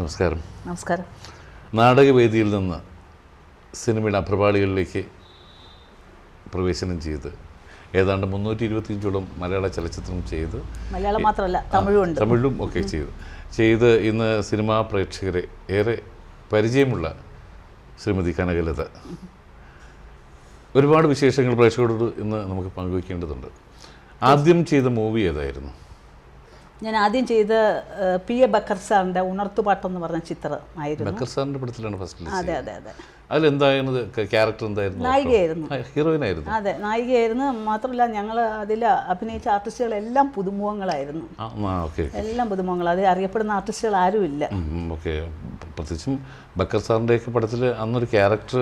നമസ്കാരം. നമസ്കാരം. നാടകവേദിയിൽ നിന്ന് സിനിമയുടെ അപ്രപാളികളിലേക്ക് പ്രവേശനം ചെയ്ത് ഏതാണ്ട് മുന്നൂറ്റി ഇരുപത്തിയഞ്ചോളം മലയാള ചലച്ചിത്രം ചെയ്ത് മലയാളം മാത്രമല്ല തമിഴും തമിഴും ഒക്കെ ചെയ്ത് ചെയ്ത് ഇന്ന് സിനിമാ പ്രേക്ഷകരെ ഏറെ പരിചയമുള്ള ശ്രീമതി കനകലത. ഒരുപാട് വിശേഷങ്ങൾ പ്രേക്ഷകരോട് ഇന്ന് നമുക്ക് പങ്കുവയ്ക്കേണ്ടതുണ്ട്. ആദ്യം ചെയ്ത മൂവി ഏതായിരുന്നു? ഞാൻ ആദ്യം ചെയ്ത പി എ ബക്കർ സാറിന്റെ ഉണർത്തുപാട്ടെന്ന് പറഞ്ഞ ചിത്രമായിരുന്നു ബക്കർ സാറിന്റെ പടത്തിലാണ് ഫസ്റ്റിൽ അതെ അതെ അതെ. അതിലെന്തായിരുന്നു ക്യാരക്ടർ എന്തായിരുന്നു? നായികയായിരുന്നു. ഹീറോയിൻ ആയിരുന്നു. അതെ നായികയായിരുന്നു. മാത്രമല്ല ഞങ്ങൾ അതിൽ അഭിനയിച്ച ആർട്ടിസ്റ്റുകളെല്ലാം പുതുമുഖങ്ങളായിരുന്നു. എല്ലാം പുതുമുഖങ്ങൾ അത് അറിയപ്പെടുന്ന ആർട്ടിസ്റ്റുകൾ ആരുമില്ല. ഓക്കെ പ്രത്യേകിച്ചും ബക്കർ സാറിന്റെയൊക്കെ പടത്തിൽ അന്നൊരു ക്യാരക്ടർ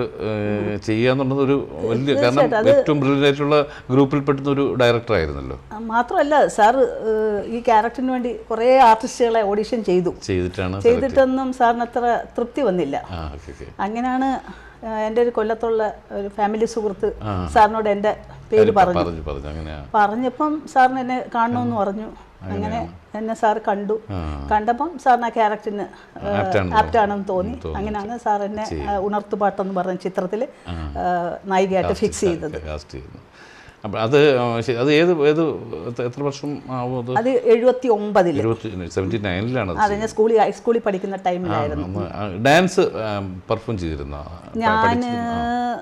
ചെയ്യാന്നുള്ളത് ഒരു വലിയ കാരണം ഏറ്റവും ബ്രില്യന്റായിട്ടുള്ള ഗ്രൂപ്പിൽ പെട്ടുന്ന ഒരു ഡയറക്ടർ ആയിരുന്നല്ലോ. മാത്രമല്ല സാർ ഈ ക്യാരക്ടറിന് വേണ്ടി കുറേ ആർട്ടിസ്റ്റുകളെ ഓഡിഷൻ ചെയ്തു. ചെയ്തിട്ടാണ് ചെയ്തിട്ടൊന്നും സാറിന് അത്ര തൃപ്തി വന്നില്ല. അങ്ങനെയാണ് എന്റെ ഒരു കൊല്ലത്തുള്ള ഒരു ഫാമിലി സുഹൃത്ത് സാറിനോട് എന്റെ പേര് പറഞ്ഞു. പറഞ്ഞപ്പം സാറിന് എന്നെ കാണണമെന്ന് പറഞ്ഞു. അങ്ങനെ എന്നെ സാർ കണ്ടു. കണ്ടപ്പം സാറിന് ആ ക്യാരക്ടറിന് ആപ്റ്റാണെന്ന് തോന്നി. അങ്ങനെയാണ് സാർ എന്നെ ഉണർത്തുപാട്ടെന്ന് പറഞ്ഞ ചിത്രത്തിൽ നായികയായിട്ട് ഫിക്സ് ചെയ്തത്. കാസ്റ്റ് ചെയ്യുന്നു അപ്പം അത് അത് ഏത് ഏത് എത്ര- വർഷം ആവും അത്? എഴുപത്തി ഒമ്പതിൽ സെവന്റി നയനിലാണ് അത് ഞാൻ സ്കൂളിൽ ഹൈസ്കൂളിൽ പഠിക്കുന്ന ടൈമിലായിരുന്നു. ഡാൻസ് പെർഫോം ചെയ്തിരുന്ന ഞാൻ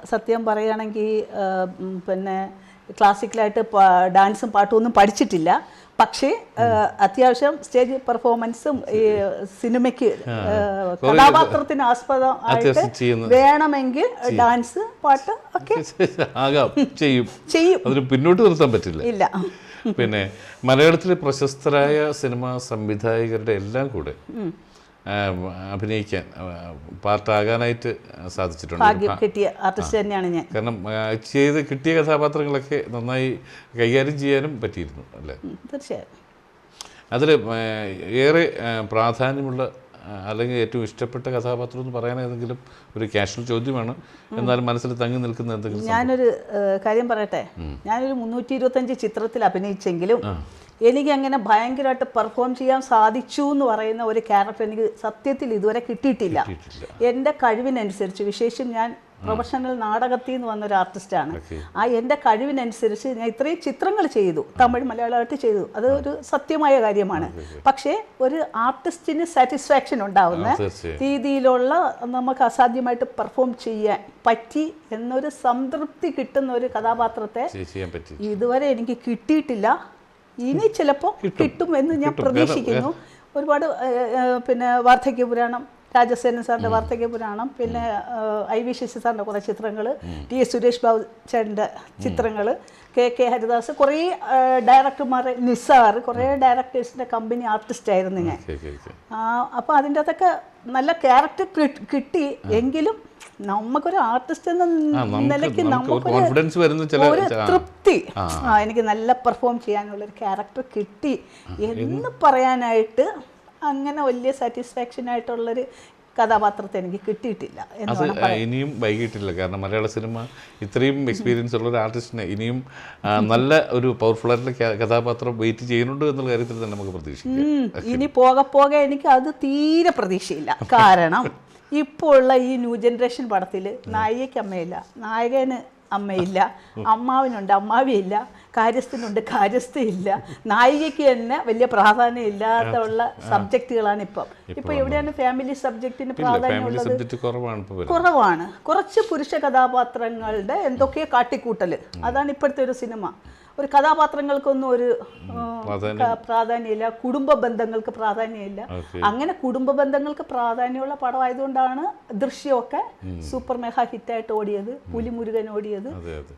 സത്യം പറയുകയാണെങ്കിൽ പിന്നെ ക്ലാസിക്കലായിട്ട് ഡാൻസും പാട്ടും ഒന്നും പഠിച്ചിട്ടില്ല. പക്ഷേ അത്യാവശ്യം സ്റ്റേജ് പെർഫോമൻസും ഈ സിനിമയ്ക്ക് കഥാപാത്രത്തിന് അത്യാവശ്യം വേണമെങ്കിൽ ഡാൻസ് പാട്ട് ഒക്കെ ആകാം. ചെയ്യും. ചെയ്യും. അതിന് പിന്നോട്ട് നിർത്താൻ പറ്റില്ല. ഇല്ല. പിന്നെ മലയാളത്തിലെ പ്രശസ്തരായ സിനിമാ സംവിധായകരുടെ എല്ലാം കൂടെ അഭിനയിക്കാൻ പാർട്ടാകാനായിട്ട് സാധിച്ചിട്ടുണ്ട്. ഭാഗ്യം കിട്ടിയ ആർട്ടിസ്റ്റ് തന്നെയാണ് ഞാൻ. കാരണം ചെയ്ത് കിട്ടിയ കഥാപാത്രങ്ങളൊക്കെ നന്നായി കൈകാര്യം ചെയ്യാനും പറ്റിയിരുന്നു അല്ലേ? തീർച്ചയായും. അതിൽ ഏറെ പ്രാധാന്യമുള്ള അല്ലെങ്കിൽ ഏറ്റവും ഇഷ്ടപ്പെട്ട കഥാപാത്രം എന്ന് പറയാൻ ഏതെങ്കിലും ഒരു കാഷ്വൽ ചോദ്യമാണ്. എന്നാലും മനസ്സിൽ തങ്ങി നിൽക്കുന്ന എന്തെങ്കിലും ഞാനൊരു കാര്യം പറയട്ടെ? ഞാനൊരു മുന്നൂറ്റി ഇരുപത്തഞ്ച് ചിത്രത്തിൽ അഭിനയിച്ചെങ്കിലും എനിക്ക് അങ്ങനെ ഭയങ്കരമായിട്ട് പെർഫോം ചെയ്യാൻ സാധിച്ചു എന്ന് പറയുന്ന ഒരു ക്യാരക്ടർ എനിക്ക് സത്യത്തിൽ ഇതുവരെ കിട്ടിയിട്ടില്ല. കിട്ടിയിട്ടില്ല. എന്റെ കഴിവിനനുസരിച്ച് വിശേഷം ഞാൻ പ്രൊഫഷണൽ നാടകത്തിൽ നിന്ന് വന്നൊരു ആർട്ടിസ്റ്റാണ്. ആ എന്റെ കഴിവിനനുസരിച്ച് ഞാൻ ഇത്രയും ചിത്രങ്ങൾ ചെയ്തു. തമിഴ് മലയാളമായിട്ട് ചെയ്തു. അത് ഒരു സത്യമായ കാര്യമാണ്. പക്ഷേ ഒരു ആർട്ടിസ്റ്റിന് സാറ്റിസ്ഫാക്ഷൻ ഉണ്ടാവുന്ന രീതിയിലുള്ള നമുക്ക് അസാധ്യമായിട്ട് പെർഫോം ചെയ്യാൻ പറ്റി എന്നൊരു സംതൃപ്തി കിട്ടുന്ന ഒരു കഥാപാത്രത്തെ ഇതുവരെ എനിക്ക് കിട്ടിയിട്ടില്ല. ഇനി ചിലപ്പോൾ കിട്ടും. എന്ന് ഞാൻ പ്രതീക്ഷിക്കുന്നു. ഒരുപാട് പിന്നെ വാർദ്ധക്യ പുരാണം രാജസേനൻ സാറിന്റെ വാർത്തക പുരാണം പിന്നെ ഐ വി ശശി സാറിന്റെ കുറേ ചിത്രങ്ങൾ ടി എസ് സുരേഷ് ബാബു ചേട്ടന്റെ ചിത്രങ്ങൾ കെ കെ ഹരിദാസ് കുറേ ഡയറക്ടർമാർ നിസാർ കുറേ ഡയറക്ടേഴ്സിന്റെ കമ്പനി ആർട്ടിസ്റ്റ് ആയിരുന്നു ഞാൻ അപ്പോൾ അതിന്റെ അകത്തൊക്കെ നല്ല ക്യാരക്ടർ കിട്ടി. എങ്കിലും നമുക്കൊരു ആർട്ടിസ്റ്റ് എന്ന നിലയ്ക്ക് നമുക്ക് നമുക്കൊരു ഒരു തൃപ്തി. ആ. എനിക്ക് നല്ല പെർഫോം ചെയ്യാനുള്ള ഒരു ക്യാരക്ടർ കിട്ടി എന്ന് പറയാനായിട്ട് അങ്ങനെ വലിയ സാറ്റിസ്ഫാക്ഷൻ ആയിട്ടുള്ളൊരു കഥാപാത്രത്തെ എനിക്ക് കിട്ടിയിട്ടില്ല അത് ഇനിയും വൈകിട്ടില്ല. കാരണം മലയാള സിനിമ ഇത്രയും എക്സ്പീരിയൻസ് ഉള്ള ഒരു ആർട്ടിസ്റ്റിനെ ഇനിയും നല്ല ഒരു പവർഫുൾ ആയിട്ടുള്ള കഥാപാത്രം വെയിറ്റ് ചെയ്യുന്നുണ്ട് എന്നുള്ള കാര്യത്തിൽ തന്നെ നമുക്ക് പ്രതീക്ഷിക്കാം. ഇനി പോകെ പോകെ എനിക്ക് അത് തീരെ പ്രതീക്ഷയില്ല. കാരണം ഇപ്പോൾ ഉള്ള ഈ ന്യൂ ജനറേഷൻ പടത്തിൽ നായികയ്ക്ക് അമ്മയില്ല. നായകന് അമ്മയില്ല. അമ്മാവിനുണ്ട്. അമ്മാവിയില്ല. കാര്യസ്ഥനുണ്ട് കാര്യസ്ഥയില്ല. നായികയ്ക്ക് തന്നെ വലിയ പ്രാധാന്യം ഇല്ലാത്തുള്ള സബ്ജക്റ്റുകളാണ് ഇപ്പം. ഇപ്പൊ എവിടെയാണ് ഫാമിലി സബ്ജക്റ്റിന് പ്രാധാന്യം ഫാമിലി സബ്ജക്റ്റ് കുറവാണ് ഇപ്പോൾ കുറവാണ്. കുറച്ച് പുരുഷ കഥാപാത്രങ്ങളുടെ എന്തൊക്കെയോ കാട്ടിക്കൂട്ടൽ. അതാണ് ഇപ്പോഴത്തെ ഒരു സിനിമ. ഒരു കഥാപാത്രങ്ങൾക്കൊന്നും ഒരു പ്രാധാന്യമില്ല. കുടുംബ ബന്ധങ്ങൾക്ക് പ്രാധാന്യമില്ല. അങ്ങനെ കുടുംബ ബന്ധങ്ങൾക്ക് പ്രാധാന്യമുള്ള പടമായതുകൊണ്ടാണ് ദൃശ്യമൊക്കെ സൂപ്പർ മെഗാ ഹിറ്റായിട്ട് ഓടിയത്. പുലിമുരുകൻ ഓടിയത്.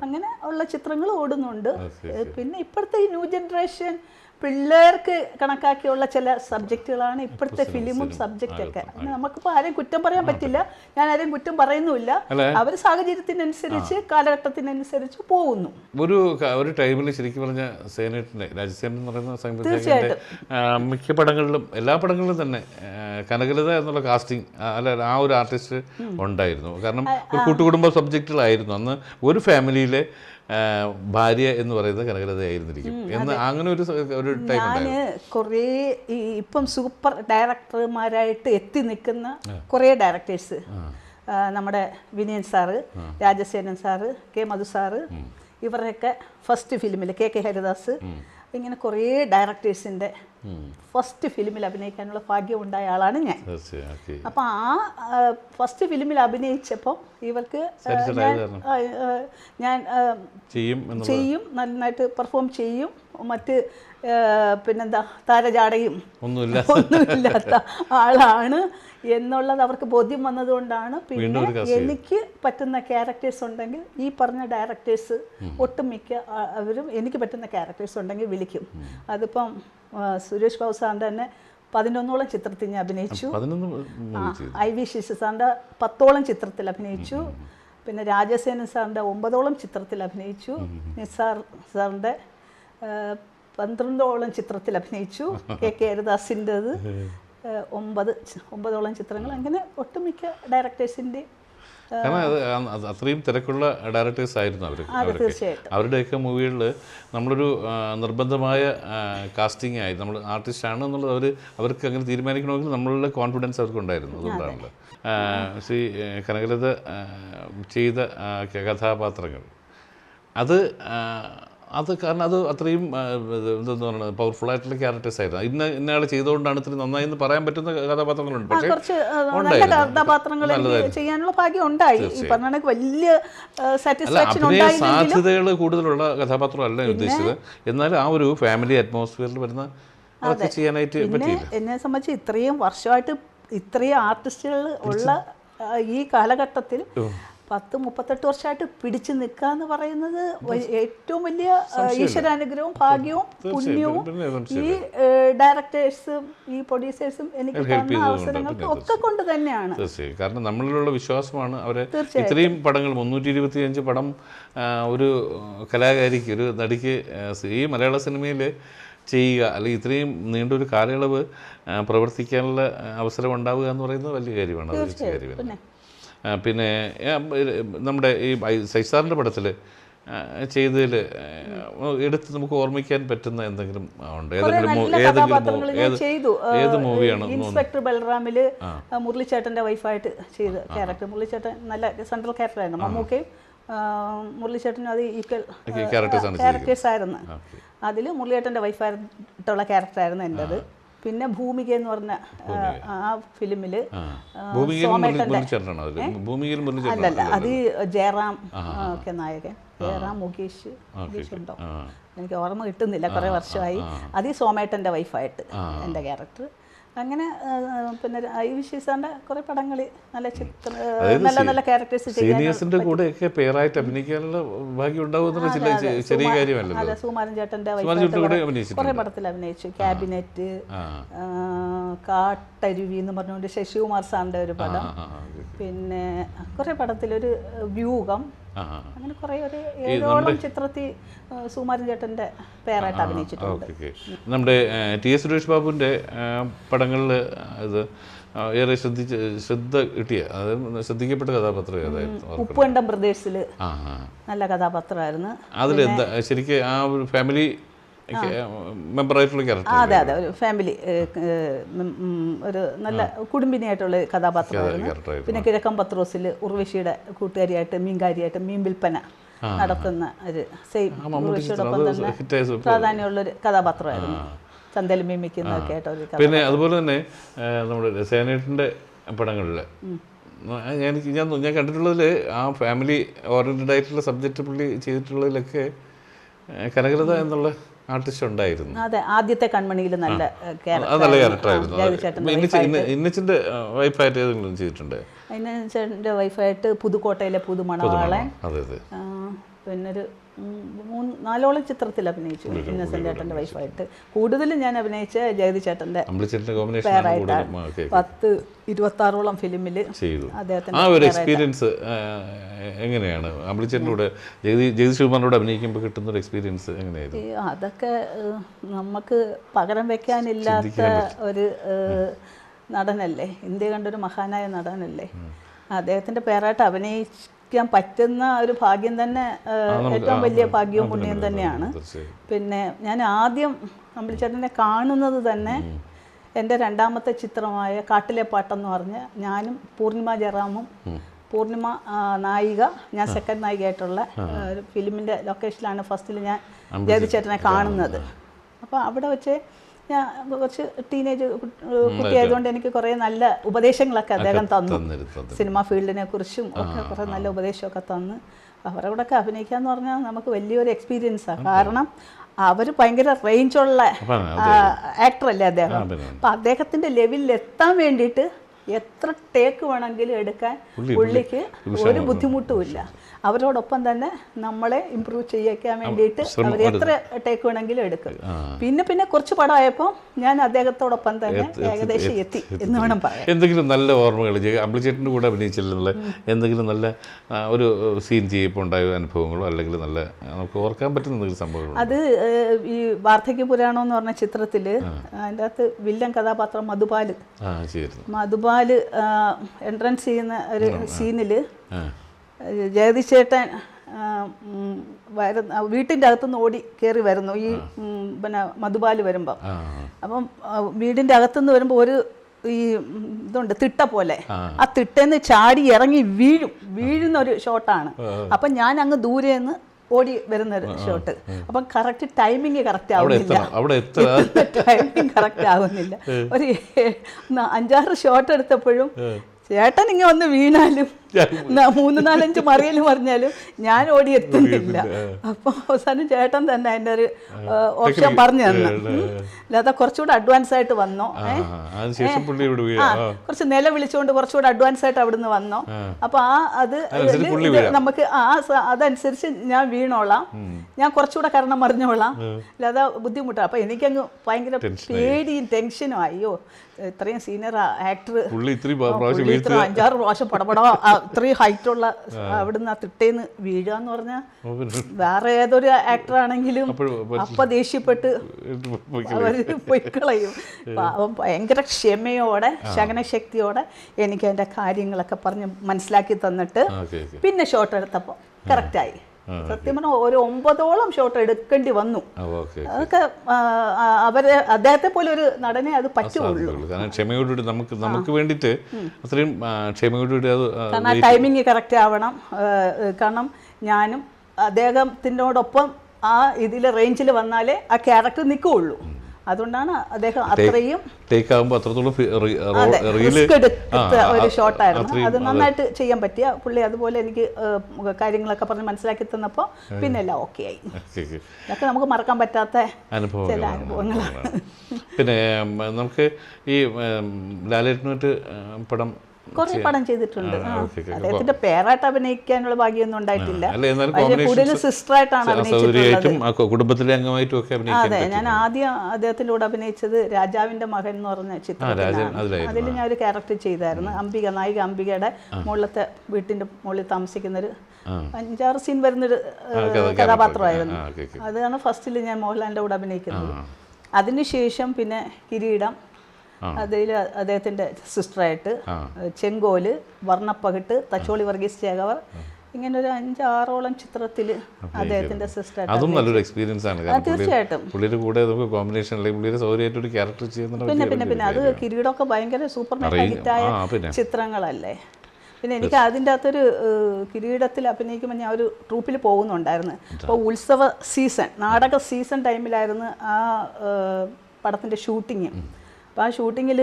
അങ്ങനെ ഉള്ള ചിത്രങ്ങൾ ഓടുന്നുണ്ട്. പിന്നെ ഇപ്പോഴത്തെ ഈ ന്യൂ ജനറേഷൻ പിള്ളേർക്ക് കണക്കാക്കിയുള്ള ചില സബ്ജക്റ്റുകളാണ് ഇപ്പോഴത്തെ ഫിലിമും സബ്ജക്റ്റ് ഒക്കെ നമുക്കിപ്പോൾ ആരെയും കുറ്റം പറയാൻ പറ്റില്ല. ഞാൻ ആരെയും കുറ്റം പറയുന്നുമില്ല. അവർ സാഹചര്യത്തിനനുസരിച്ച് കാലഘട്ടത്തിനനുസരിച്ച് പോകുന്നു. ഒരു ഒരു ടൈമിൽ ശരിക്കും പറഞ്ഞ സേനേട്ടിന്റെ രാജസേനൻ എന്ന് പറയുന്ന സംവിധായകന്റെ മിക്ക പടങ്ങളിലും എല്ലാ പടങ്ങളിലും തന്നെ കനകലത എന്നുള്ള കാസ്റ്റിംഗ് അല്ല ആ ഒരു ആർട്ടിസ്റ്റ് ഉണ്ടായിരുന്നു. കാരണം ഒരു കൂട്ടുകുടുംബ സബ്ജക്റ്റുകളായിരുന്നു. അന്ന് ഒരു ഫാമിലിയിലെ ഭാര്യ എന്ന് പറയുന്നത് കനകലതയായിരുന്നിരിക്കും എന്ന് അങ്ങനെ ഒരു ഒരു ടൈം ഞാൻ കുറേ ഈ ഇപ്പം സൂപ്പർ ഡയറക്ടർമാരായിട്ട് എത്തി നിൽക്കുന്ന കുറേ ഡയറക്ടേഴ്സ് നമ്മുടെ Vinayan sir Rajasenan sir K Madhu sir ഇവരുടെയൊക്കെ ഫസ്റ്റ് ഫിലിമിൽ കെ കെ ഹരിദാസ് ഇങ്ങനെ കുറേ ഡയറക്ടേഴ്സിന്റെ ഫസ്റ്റ് ഫിലിമിൽ അഭിനയിക്കാനുള്ള ഭാഗ്യം ഉണ്ടായ ആളാണ് ഞാൻ. അപ്പൊ അപ്പോൾ ആ ഫസ്റ്റ് ഫിലിമിൽ അഭിനയിച്ചപ്പോൾ ഇവർക്ക് ഞാൻ ചെയ്യും നന്നായിട്ട് പെർഫോം ചെയ്യും. മറ്റ് പിന്നെന്താ താരജാടയും ഒന്നുമില്ല. ഒന്നുമില്ലാത്ത ആളാണ് എന്നുള്ളത് അവർക്ക് ബോധ്യം വന്നതുകൊണ്ടാണ് പിന്നെ എനിക്ക് പറ്റുന്ന ക്യാരക്ടേഴ്സ് ഉണ്ടെങ്കിൽ ഈ പറഞ്ഞ ഡയറക്ടേഴ്സ് ഒട്ടുമിക്ക അവരും എനിക്ക് പറ്റുന്ന ക്യാരക്ടേഴ്സ് ഉണ്ടെങ്കിൽ വിളിക്കും. അതിപ്പം സുരേഷ് ബാബു സാറിന്റെ തന്നെ പതിനൊന്നോളം ചിത്രത്തിൽ ഞാൻ അഭിനയിച്ചു. ഐ വി ശിശു സാറിന്റെ പത്തോളം ചിത്രത്തിൽ അഭിനയിച്ചു. പിന്നെ രാജസേനൻ സാറിന്റെ ഒമ്പതോളം ചിത്രത്തിൽ അഭിനയിച്ചു. നിസാർ സാറിന്റെ പന്ത്രണ്ടോളം ചിത്രത്തിൽ അഭിനയിച്ചു. കെ കെ ഹരിദാസിന്റെത് ഒമ്പത് ഒമ്പതോളം ചിത്രങ്ങൾ. അങ്ങനെ ഒട്ടുമിക്ക ഡയറക്ടേഴ്സിന്റെ കാരണം അത് അത്രയും തിരക്കുള്ള ഡയറക്ടേഴ്സ് ആയിരുന്നു അവർ അവരൊക്കെ. അവരുടെയൊക്കെ മൂവികളിൽ നമ്മളൊരു നിർബന്ധമായ കാസ്റ്റിംഗ് ആയി. നമ്മൾ ആർട്ടിസ്റ്റ് ആണ് എന്നുള്ളത് അവർ അവർക്ക് അങ്ങനെ തീരുമാനിക്കണമെങ്കിൽ നമ്മളുടെ കോൺഫിഡൻസ് അവർക്ക് ഉണ്ടായിരുന്നു. അതുകൊണ്ടാണല്ലോ. ശ്രീ കനകലത ചെയ്ത കഥാപാത്രങ്ങൾ. അത് അത് കാരണം അത് അത്രയും എന്തെന്ന് പറയുന്നത് പവർഫുൾ ആയിട്ടുള്ള ക്യാരക്ടേഴ്സ് ആയിരുന്നു. ഇന്ന ഇന്നയാൾ ചെയ്തുകൊണ്ടാണ് ഇത്രയും നന്നായി എന്ന് പറയാൻ പറ്റുന്ന കഥാപാത്രങ്ങളുണ്ട്. പക്ഷേ കുറച്ച് നല്ല. കഥാപാത്രങ്ങൾ ചെയ്യാനുള്ള ഭാഗ്യം ഉണ്ടായി. ഈ പറഞ്ഞ വലിയ സാറ്റിസ്ഫാക്ഷൻ സാധ്യതകൾ കൂടുതലുള്ള കഥാപാത്രമല്ല ഉദ്ദേശിച്ചത്. എന്നാൽ ആ ഒരു ഫാമിലി അറ്റ്മോസ്ഫിയറിൽ വരുന്ന ചെയ്യാനായിട്ട് പറ്റിയില്ല. എന്നെ സംബന്ധിച്ച് ഇത്രയും വർഷമായിട്ട് ഇത്രയും ആർട്ടിസ്റ്റുകൾ ഉള്ള ഈ കാലഘട്ടത്തിൽ പത്ത് മുപ്പത്തെട്ട് വർഷമായിട്ട് പിടിച്ചു നിൽക്കുക എന്ന് പറയുന്നത് ഏറ്റവും വലിയ ഈശ്വരാനുഗ്രഹവും ഭാഗ്യവും പുണ്യവും ഈ ഡയറക്ടേഴ്സും ഈ പ്രൊഡ്യൂസേഴ്സും എനിക്ക് തന്ന അവസരങ്ങൾക്ക് ഒക്കെ കൊണ്ട് തന്നെയാണ്. കാരണം നമ്മളിലുള്ള വിശ്വാസമാണ് അവരെ ഇത്രയും പടങ്ങൾ മുന്നൂറ്റി ഇരുപത്തിയഞ്ച് പടം ഒരു കലാകാരിക്ക് ഒരു നടിക്ക് ഈ മലയാള സിനിമയിൽ ചെയ്യുക അല്ലെങ്കിൽ ഇത്രയും നീണ്ടൊരു കാലയളവ് പ്രവർത്തിക്കാനുള്ള അവസരം ഉണ്ടാവുക എന്ന് പറയുന്നത് വലിയ കാര്യമാണ്. വലിയ കാര്യമാണ് പിന്നെ നമ്മുടെ ഈ സൈസാറിന്റെ പടത്തിൽ ചെയ്തതിൽ എടുത്ത് നമുക്ക് ഓർമ്മിക്കാൻ പറ്റുന്ന എന്തെങ്കിലും ഉണ്ട്. ഏതെങ്കിലും ഏത് മൂവിയാണ് ഇൻസ്പെക്ടർ ബൽറാമിൽ മുരളിച്ചേട്ടന്റെ വൈഫായിട്ട് ചെയ്ത ക്യാരക്ടർ. മുരളിച്ചേട്ടൻ നല്ല സെൻട്രൽ ക്യാരക്ടറായിരുന്നു. മമ്മൂക്കയും മുരളിച്ചേട്ടനും അത് ഈക്വൽ ക്യാരക്ടേഴ്സ് ആയിരുന്നു. അതിൽ മുരളിയേട്ടന്റെ വൈഫായിട്ടുള്ള ക്യാരക്ടറായിരുന്നു എന്റെത് പിന്നെ ഭൂമിക എന്ന് പറഞ്ഞ ആ, ഫിലിമിൽ അല്ലല്ല അത് ജയറാം ഒക്കെ നായകൻ. ജയറാം മുകേഷ് മുകേഷ് ഉണ്ടോ? എനിക്ക് ഓർമ്മ കിട്ടുന്നില്ല കുറേ വർഷമായി. അത് സോമേട്ടന്റെ വൈഫായിട്ട് എന്റെ ക്യാരക്ടർ. അങ്ങനെ പിന്നെ ഐ വിശ്വസാറിന്റെ കുറേ പടങ്ങൾ നല്ല ചിത്ര നല്ല നല്ല ക്യാരക്ടേഴ്സ് കൂടെയൊക്കെ സീനിയേഴ്സിന്റെ പേരായിട്ട് അഭിനയിക്കാനുള്ള ഭാഗ്യം ഉണ്ടാവും എന്നുള്ള ചില ചെ- ചെറിയ കാര്യമല്ല അതെ സുമാരൻ ചേട്ടന്റെ വൈഫ് ചേട്ടന്റെ കുറേ പടത്തിൽ അഭിനയിച്ചു. ക്യാബിനറ്റ് കാട്ടരുവി എന്ന് പറഞ്ഞുകൊണ്ട് ശശികുമാർ സാറിന്റെ ഒരു പടം. പിന്നെ കുറേ പടത്തിലൊരു വ്യൂഹം അങ്ങനെ കുറേ ഒരു ഏഴോളം ചിത്രത്തിൽ സുമാരൻ ചേട്ടന്റെ പേരായിട്ട് അഭിനയിച്ചിട്ടുണ്ട്. നമ്മുടെ ടി എസ് സുരേഷ് ബാബുവിന്റെ പടങ്ങളിൽ ഇത് ഏറെ ശ്രദ്ധിച്ച് ശ്രദ്ധ കിട്ടിയ അതായത് ശ്രദ്ധിക്കപ്പെട്ട കഥാപാത്രം ഏതായിരുന്നു. ഉപ്പുവണ്ടം നല്ല കഥാപാത്രമായിരുന്നു. അതിലെന്താ ശരിക്കും ആ ഒരു ഫാമിലി മെമ്പറായിട്ടുള്ള ക്യാരക്ടർ അതെ അതെ. ഒരു ഫാമിലി ഒരു നല്ല കുടുംബിനിയായിട്ടുള്ള കഥാപാത്രമായിരുന്നു. പിന്നെ കിഴക്കൻ പത്രോസിൽ ഉർവശിയുടെ കൂട്ടുകാരിയായിട്ട് മീൻകാരിയായിട്ട് മീൻ വിൽപ്പന നടത്തുന്ന ഒരു സെയിം ഉർവശിയോടൊപ്പം തന്നെ പ്രാധാന്യമുള്ളൊരു കഥാപാത്രമായിരുന്നു. ചന്തയിൽ മീമിക്കുന്നതൊക്കെ ആയിട്ട് ഒരു പിന്നെ അതുപോലെ തന്നെ നമ്മുടെ സേനേട്ടിന്റെ പടങ്ങളിൽ ഞാൻ ഞാൻ ഞാൻ കണ്ടിട്ടുള്ളതിൽ ആ ഫാമിലി ഓറിയന്റഡ് ആയിട്ടുള്ള സബ്ജക്റ്റ് പുള്ളി ചെയ്തിട്ടുള്ളതിലൊക്കെ കനകലത എന്നുള്ള ആർട്ടിസ്റ്റ് ഉണ്ടായിരുന്നു. അതെ ആദ്യത്തെ കൺമണിയിൽ നല്ല നല്ല ക്യാരക്ടറായിരുന്നു ഇന്നച്ചിന്റെ വൈഫായിട്ട് ഏതെങ്കിലും ചെയ്തിട്ടുണ്ട്? അതിന് ചേട്ടന്റെ വൈഫായിട്ട് പുതുക്കോട്ടയിലെ പുതുമണവാളെ അതെ അതെ. പിന്നൊരു മൂന്ന് നാലോളം ചിത്രത്തിൽ അഭിനയിച്ചു ഇന്നസെന്റ് ചേട്ടന്റെ വൈഫായിട്ട് കൂടുതലും ഞാൻ അഭിനയിച്ച ജഗതി ചേട്ടന്റെ പത്ത് ഇരുപത്തി ആറോളം കൂടുതലും. ആ, ഓക്കെ പത്ത് ഇരുപത്താറോളം ഫിലിമിൽ ആ ഒരു എക്സ്പീരിയൻസ് എങ്ങനെയാണ്? അമ്പിളിച്ചേട്ടനോട് ജഗതി ജഗതി ശിവകുമാറിനോട് അഭിനയിക്കുമ്പോൾ കിട്ടുന്ന ഒരു എക്സ്പീരിയൻസ് എങ്ങനെയായിരുന്നു? അതൊക്കെ നമുക്ക് പകരം വെക്കാനില്ലാത്ത ഒരു നടനല്ലേ? ഇന്ത്യ കണ്ടൊരു മഹാനായ നടനല്ലേ? അദ്ദേഹത്തിന്റെ പേരായിട്ട് അഭിനയിച്ച അഭിനയിക്കാൻ പറ്റുന്ന ഒരു ഭാഗ്യം തന്നെ ഏറ്റവും വലിയ ഭാഗ്യവും പുണ്യം തന്നെയാണ്. പിന്നെ ഞാൻ ആദ്യം അമ്പിളിച്ചേട്ടനെ കാണുന്നത് തന്നെ എന്റെ രണ്ടാമത്തെ ചിത്രമായ കാട്ടിലെ പാട്ടെന്ന് പറഞ്ഞ് ഞാനും പൂർണിമ ജയറാമും പൂർണിമ നായിക ഞാൻ സെക്കൻഡ് നായികയായിട്ടുള്ള ആയിട്ടുള്ള ഒരു ഫിലിമിന്റെ ലൊക്കേഷനിലാണ് ഫസ്റ്റിൽ ഞാൻ ജഗതിച്ചേട്ടനെ കാണുന്നത്. അപ്പോൾ അവിടെ വെച്ച് ഞാൻ കുറച്ച് ടീനേജ് കുട്ടിയായതുകൊണ്ട് എനിക്ക് കുറേ നല്ല ഉപദേശങ്ങളൊക്കെ അദ്ദേഹം തന്നു. സിനിമ ഫീൽഡിനെ കുറിച്ചും ഒക്കെ കുറേ നല്ല ഉപദേശമൊക്കെ തന്ന്. അവരുടെ കൂടെ ഒക്കെ അഭിനയിക്കുക എന്ന് പറഞ്ഞാൽ നമുക്ക് വലിയൊരു എക്സ്പീരിയൻസാണ് കാരണം അവർ ഭയങ്കര റേഞ്ചുള്ള ആക്ടറല്ലേ അദ്ദേഹം. അപ്പം അദ്ദേഹത്തിന്റെ ലെവലിൽ എത്താൻ വേണ്ടിയിട്ട് എത്ര ടേക്ക് വേണമെങ്കിലും എടുക്കാൻ പുള്ളിക്ക് ഒരു ബുദ്ധിമുട്ടുമില്ല അവരോടൊപ്പം തന്നെ നമ്മളെ ഇമ്പ്രൂവ് ചെയ്യിക്കാൻ വേണ്ടിയിട്ട് അവർ എത്ര ടേക്ക് വേണമെങ്കിലും എടുക്കും. പിന്നെ പിന്നെ കുറച്ച് പടമായപ്പോൾ ഞാൻ അദ്ദേഹത്തോടൊപ്പം തന്നെ ഏകദേശം എത്തി എന്ന് വേണം പറയാം എന്തെങ്കിലും നല്ല ഓർമ്മകൾ അമ്പിളിച്ചേട്ടന്റെ കൂടെ അഭിനയിച്ചില്ല എന്തെങ്കിലും നല്ല ഒരു സീൻ ചെയ്യുമ്പോൾ ഉണ്ടായ അനുഭവങ്ങളോ അല്ലെങ്കിൽ നല്ല നമുക്ക് ഓർക്കാൻ പറ്റുന്ന എന്തെങ്കിലും സംഭവങ്ങളോ അത് ഈ വാർദ്ധക്യ പുരാണം എന്ന് പറഞ്ഞ ചിത്രത്തിൽ അതിന്റെ അകത്ത് വില്ലൻ കഥാപാത്രം മധുപാൽ. മധുപാൽ എൻട്രൻസ് ചെയ്യുന്ന ഒരു സീനിൽ ജഗദീശേട്ടൻ വരുന്ന വീട്ടിന്റെ അകത്തുനിന്ന് ഓടി കയറി വരുന്നു. ഈ പിന്നെ മധുബാൽ വരുമ്പം. അപ്പം വീടിന്റെ അകത്തുനിന്ന് വരുമ്പോൾ ഒരു ഈ ഇതുണ്ട് തിട്ട പോലെ. ആ. തിട്ടേന്ന് ചാടി ഇറങ്ങി വീഴും. വീഴുന്ന ഒരു ഷോട്ടാണ് അപ്പം ഞാൻ അങ്ങ് ദൂരെ നിന്ന് ഓടി വരുന്ന ഒരു ഷോട്ട് അപ്പം കറക്റ്റ് ടൈമിങ് കറക്റ്റ് ആവുന്നില്ല. ടൈമിങ് കറക്റ്റ് ആവുന്നില്ല. ഒരു അഞ്ചാറ് ഷോട്ട് എടുത്തപ്പോഴും ചേട്ടൻ ഇങ്ങനെ വന്ന് വീണാലും മൂന്ന് നാലഞ്ച് മറിയൽ പറഞ്ഞാലും ഞാൻ ഓടി എത്തുന്നില്ല അപ്പൊ അവസാനം ചേട്ടൻ തന്നെ അതിന്റെ ഒരു ഓപ്ഷൻ പറഞ്ഞു തന്നു. അല്ലാതെ കുറച്ചുകൂടെ അഡ്വാൻസ് ആയിട്ട് വന്നോ കുറച്ച് നില വിളിച്ചുകൊണ്ട് കുറച്ചുകൂടെ അഡ്വാൻസ് ആയിട്ട് അവിടുന്ന് വന്നോ. അപ്പൊ ആ അത് നമുക്ക് ആ അതനുസരിച്ച് ഞാൻ വീണോളാം. ഞാൻ കുറച്ചുകൂടെ കാരണം മറിഞ്ഞോളാം. അല്ലാതെ ബുദ്ധിമുട്ടാണ് അപ്പൊ എനിക്കങ്ങ് ഭയങ്കര പേടിയും ടെൻഷനും. അയ്യോ ഇത്രയും സീനിയർ ആക്ടർ അഞ്ചാറ് പ്രാവശ്യം പടപട ആ, ഇത്രയും ഹൈറ്റ് ഉള്ള അവിടുന്ന് ആ തിട്ടേന്ന് വീഴുക എന്ന് പറഞ്ഞാൽ വേറെ ഏതൊരു ആക്ടർ ആണെങ്കിലും അപ്പൊ ദേഷ്യപ്പെട്ട് അവർ പൊയ്ക്കളയും അവൻ ഭയങ്കര ക്ഷമയോടെ ശകനശക്തിയോടെ എനിക്ക് അതിന്റെ കാര്യങ്ങളൊക്കെ പറഞ്ഞ് മനസ്സിലാക്കി തന്നിട്ട് പിന്നെ ഷോട്ട് എടുത്തപ്പോൾ കറക്റ്റായി സത്യം പറഞ്ഞാൽ ഒരു ഒമ്പതോളം ഷോട്ട് എടുക്കേണ്ടി വന്നു. അതൊക്കെ അവരെ അദ്ദേഹത്തെ പോലെ ഒരു നടനെ അത് പറ്റുള്ളൂ. കാരണം ക്ഷമയോടുകൂടി നമുക്ക് നമുക്ക് വേണ്ടിയിട്ട് അത്രയും ക്ഷമയോടുകൂടി അത് കാരണം ടൈമിങ് കറക്റ്റ് ആവണം. കാരണം ഞാനും അദ്ദേഹത്തിനോടൊപ്പം ആ ഇതിലെ റേഞ്ചിൽ വന്നാലേ ആ ക്യാരക്ടർ നിൽക്കുകയുള്ളൂ അതുകൊണ്ടാണ് അദ്ദേഹം അത്രയും ടേക്ക് ആകുമ്പോൾ അത്രത്തോളം ഒരു ഷോട്ടായിരുന്നു അത് നന്നായിട്ട് ചെയ്യാൻ പറ്റിയ പുള്ളി അതുപോലെ എനിക്ക് കാര്യങ്ങളൊക്കെ പറഞ്ഞ് മനസ്സിലാക്കി തന്നപ്പോൾ പിന്നെ എല്ലാം ഓക്കെ ആയി. അതൊക്കെ ഇതൊക്കെ നമുക്ക് മറക്കാൻ പറ്റാത്ത ചില അനുഭവങ്ങളാണ്. പിന്നെ നമുക്ക് ഈ ലാലേറ്റ് ലാലേട്ടനുമായിട്ട് പടം കുറെ പടം ചെയ്തിട്ടുണ്ട്. അദ്ദേഹത്തിന്റെ പേരായിട്ട് അഭിനയിക്കാനുള്ള ഭാഗ്യമൊന്നും ഉണ്ടായിട്ടില്ല. കൂടുതലും സിസ്റ്ററായിട്ടാണ് അഭിനയിച്ചിട്ടുള്ളത്. കുടുംബത്തിലെ അംഗമായിട്ടും ഒക്കെ അതെ ഞാൻ ആദ്യം അദ്ദേഹത്തിന്റെ കൂടെ അഭിനയിച്ചത് രാജാവിന്റെ മകൻ എന്ന് പറഞ്ഞ ചിത്രത്തിലാണ്. അതിൽ ഞാൻ ഒരു ക്യാരക്ടർ ചെയ്തായിരുന്നു. അംബിക നായിക അംബികയുടെ മുകളിലത്തെ വീട്ടിന്റെ മുകളിൽ താമസിക്കുന്ന ഒരു അഞ്ചാറ് സീൻ വരുന്നൊരു കഥാപാത്രമായിരുന്നു. അതാണ് ഫസ്റ്റിൽ ഞാൻ മോഹൻലാലിന്റെ കൂടെ അഭിനയിക്കുന്നത്. അതിനുശേഷം പിന്നെ കിരീടം അതിൽ അദ്ദേഹത്തിന്റെ സിസ്റ്ററായിട്ട് ചെങ്കോൽ വർണപ്പകിട്ട് തച്ചോളി വർഗീസ് ജേഗവർ ഇങ്ങനെ ഒരു അഞ്ചാറോളം ചിത്രത്തിൽ അദ്ദേഹത്തിന്റെ സിസ്റ്റർ അതും നല്ലൊരു എക്സ്പീരിയൻസ് ആണ്. തീർച്ചയായിട്ടും. പുള്ളിയുടെ കൂടെ നമുക്ക് കോമ്പിനേഷൻ അല്ലെങ്കിൽ പുള്ളിയുടെ സൗകര്യമായിട്ട് ഒരു ക്യാരക്ടർ പിന്നെ പിന്നെ പിന്നെ. അത് കിരീടമൊക്കെ ഭയങ്കര സൂപ്പർ ഹിറ്റായ ചിത്രങ്ങളല്ലേ. പിന്നെ എനിക്ക് അതിന്റെ അകത്തൊരു കിരീടത്തിൽ അഭിനയിക്കുമ്പോൾ ഞാൻ ഒരു ട്രൂപ്പിൽ പോകുന്നുണ്ടായിരുന്നു. അപ്പോൾ ഉത്സവ സീസൺ നാടക സീസൺ ടൈമിലായിരുന്നു ആ പടത്തിന്റെ ഷൂട്ടിങ് അപ്പോൾ ആ ഷൂട്ടിങ്ങിൽ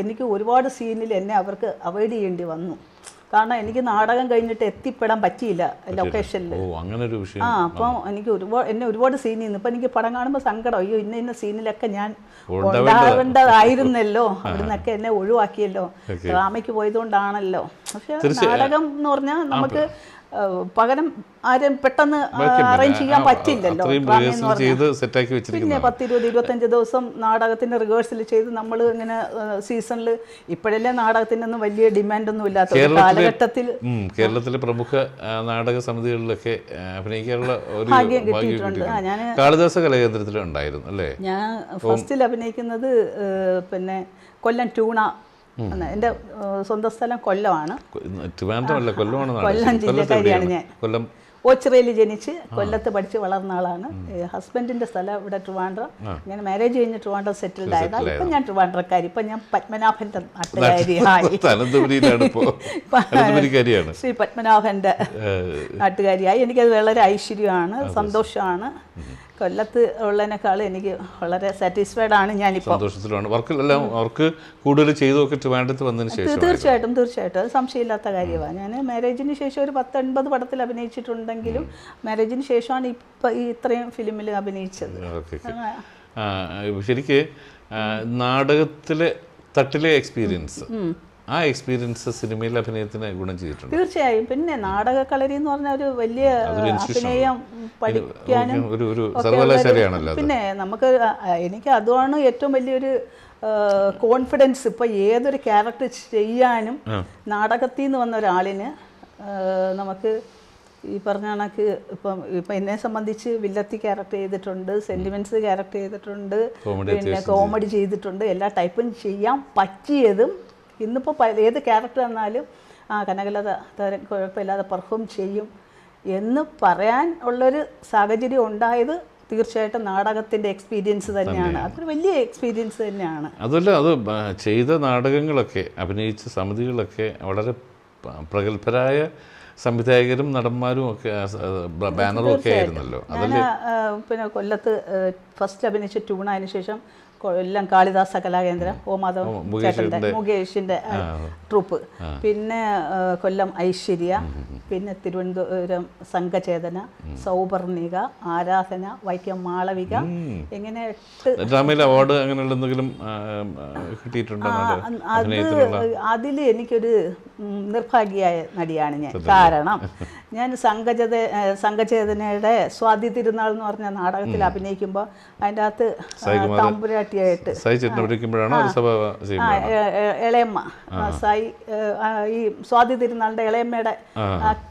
എനിക്ക് ഒരുപാട് സീനിൽ എന്നെ അവർക്ക് അവോയ്ഡ് ചെയ്യേണ്ടി വന്നു. കാരണം എനിക്ക് നാടകം കഴിഞ്ഞിട്ട് എത്തിപ്പെടാൻ പറ്റിയില്ല ലൊക്കേഷനിൽ അങ്ങനെ ഒരു വിഷയം ആ അപ്പം എനിക്ക് ഒരുപാട് എന്നെ ഒരുപാട് സീനിൽ നിന്ന് ഇപ്പം എനിക്ക് പടം കാണുമ്പോൾ സങ്കടം. അയ്യോ ഇന്ന ഇന്ന സീനിലൊക്കെ ഞാൻ ഉണ്ടാവേണ്ടതായിരുന്നല്ലോ. അവിടുന്നൊക്കെ എന്നെ ഒഴിവാക്കിയല്ലോ. ഡ്രാമയ്ക്ക് പോയതുകൊണ്ടാണല്ലോ. പക്ഷെ നാടകം എന്ന് പറഞ്ഞാൽ നമുക്ക് പകരം ആരും പെട്ടെന്ന് അറേഞ്ച് ചെയ്യാൻ പറ്റില്ലല്ലോ ചെയ്ത് സെറ്റാക്കി പിന്നെ പത്തിരുപത് ഇരുപത്തഞ്ച് ദിവസം നാടകത്തിന്റെ റിഹേഴ്സൽ ചെയ്ത് നമ്മൾ ഇങ്ങനെ സീസണിൽ ഇപ്പോഴല്ലേ നാടകത്തിനൊന്നും വലിയ ഡിമാൻഡൊന്നും ഇല്ലാത്ത കാലഘട്ടത്തിൽ കേരളത്തിലെ പ്രമുഖ നാടക സമിതികളിലൊക്കെ അഭിനയിക്കാനുള്ള ഒരു ഭാഗ്യം കിട്ടിയിട്ടുണ്ട്. ഞാൻ കാളിദാസ അല്ലേ? ഞാൻ ഫസ്റ്റിൽ അഭിനയിക്കുന്നത് പിന്നെ കൊല്ലം ടൂണ അന്ന് എന്റെ സ്വന്തം സ്ഥലം കൊല്ലമാണ്. കൊല്ലമാണ് കൊല്ലം ജില്ലക്കാരിയാണ്? ഞാൻ. കൊല്ലം ഓച്ചിറയിൽ ജനിച്ച് കൊല്ലത്ത് പഠിച്ച് വളർന്ന ആളാണ്. ഹസ്ബൻഡിന്റെ സ്ഥലം ഇവിടെ ട്രിവാൻഡ്രം. ഞാൻ മാരേജ് കഴിഞ്ഞ് ട്രിവാൻഡ്രം സെറ്റിൽഡ് ആയതാണ്. ഇപ്പം ഞാൻ ട്രിവാൻഡ്രക്കാരി. ഇപ്പം ഞാൻ പത്മനാഭന്റെ നാട്ടുകാരിയായി ശ്രീ പത്മനാഭന്റെ ഏഹ്, നാട്ടുകാരിയായി. എനിക്കത് വളരെ ഐശ്വര്യമാണ് സന്തോഷമാണ്. കൊല്ലത്ത് ഉള്ളതിനേക്കാൾ എനിക്ക് വളരെ സാറ്റിസ്ഫൈഡ് ആണ് ഞാനിപ്പോൾ സന്തോഷത്തിലാണ്. വർക്കിലെല്ലാം അവർക്ക് കൂടുതൽ ചെയ്തൊക്കെ ട്രിവാൻഡ്രത്ത് വന്നതിന് ശേഷം തീർച്ചയായിട്ടും തീർച്ചയായിട്ടും. അത് സംശയമില്ലാത്ത കാര്യമാണ് ഞാൻ മാരേജിന് ശേഷം ഒരു പത്തൊൻപത് പടത്തിൽ അഭിനയിച്ചിട്ടുണ്ടെങ്കിലും മാരേജിന് ശേഷമാണ് ഇപ്പം ഈ ഇത്രയും ഫിലിമിൽ അഭിനയിച്ചത്. ശരിക്ക് നാടകത്തിലെ തട്ടിലെ എക്സ്പീരിയൻസ് ആ എക്സ്പീരിയൻസ് സിനിമയിലെ അഭിനയത്തിന് ഗുണം ചെയ്തിട്ടുണ്ട്. തീർച്ചയായും. പിന്നെ നാടകക്കളരി എന്ന് പറഞ്ഞ ഒരു വലിയ അഭിനയം പഠിക്കാനും ഒരു ഒരു സർവകലാശാലയാണല്ലോ പിന്നെ നമുക്ക് എനിക്ക് അതുമാണ് ഏറ്റവും വലിയൊരു കോൺഫിഡൻസ് ഇപ്പൊ ഏതൊരു ക്യാരക്ടർ ചെയ്യാനും നാടകത്തിൽ നിന്ന് വന്ന ഒരാളിന് നമുക്ക് ഈ പറഞ്ഞ കണക്ക് ഇപ്പം ഇപ്പം എന്നെ സംബന്ധിച്ച് വില്ലത്തി ക്യാരക്ടർ ചെയ്തിട്ടുണ്ട് സെന്റിമെന്റ്സ് ക്യാരക്ടർ ചെയ്തിട്ടുണ്ട് പിന്നെ കോമഡി ചെയ്തിട്ടുണ്ട് എല്ലാ ടൈപ്പും ചെയ്യാൻ പറ്റിയതും ഇന്നിപ്പോൾ ഏത് ക്യാരക്ടർ വന്നാലും ആ കനകലത തരം കുഴപ്പമില്ലാതെ പെർഫോം ചെയ്യും എന്ന് പറയാൻ ഉള്ളൊരു സാഹചര്യം ഉണ്ടായത് തീർച്ചയായിട്ടും നാടകത്തിന്റെ എക്സ്പീരിയൻസ് തന്നെയാണ്. അതൊരു വലിയ എക്സ്പീരിയൻസ് തന്നെയാണ്. അതല്ല അത് ചെയ്ത നാടകങ്ങളൊക്കെ അഭിനയിച്ച സമിതികളൊക്കെ വളരെ പ്രഗത്ഭരായ സംവിധായകരും നടന്മാരും ഒക്കെ ബാനറും ഒക്കെ ആയിരുന്നല്ലോ. അതല്ല? പിന്നെ കൊല്ലത്ത് ഫസ്റ്റ് അഭിനയിച്ച ട്യൂണായതിനു ശേഷം കൊല്ലം കാളിദാസ കലാകേന്ദ്രം ഓ മാധവൻ ചേട്ടന്റെ മുകേഷിന്റെ ട്രൂപ്പ്. പിന്നെ കൊല്ലം ഐശ്വര്യ പിന്നെ തിരുവനന്തപുരം സംഘചേതന സൗപർണിക ആരാധന വൈക്കം മാളവിക ഇങ്ങനെ എട്ട് അവാർഡ് അങ്ങനെയുള്ള എന്തെങ്കിലും കിട്ടിയിട്ടുണ്ടോ അത് അതിൽ എനിക്കൊരു നിർഭാഗ്യയായ നടിയാണ് ഞാൻ. കാരണം ഞാൻ സംഘചത സംഘചേതനയുടെ സ്വാതി തിരുനാൾ എന്ന് പറഞ്ഞ നാടകത്തിൽ അഭിനയിക്കുമ്പോൾ അതിന്റെ അകത്ത് തമ്പുരാട്ടിയായിട്ട് ഇളയമ്മ സായി ഈ സ്വാതി തിരുനാളിന്റെ ഇളയമ്മയുടെ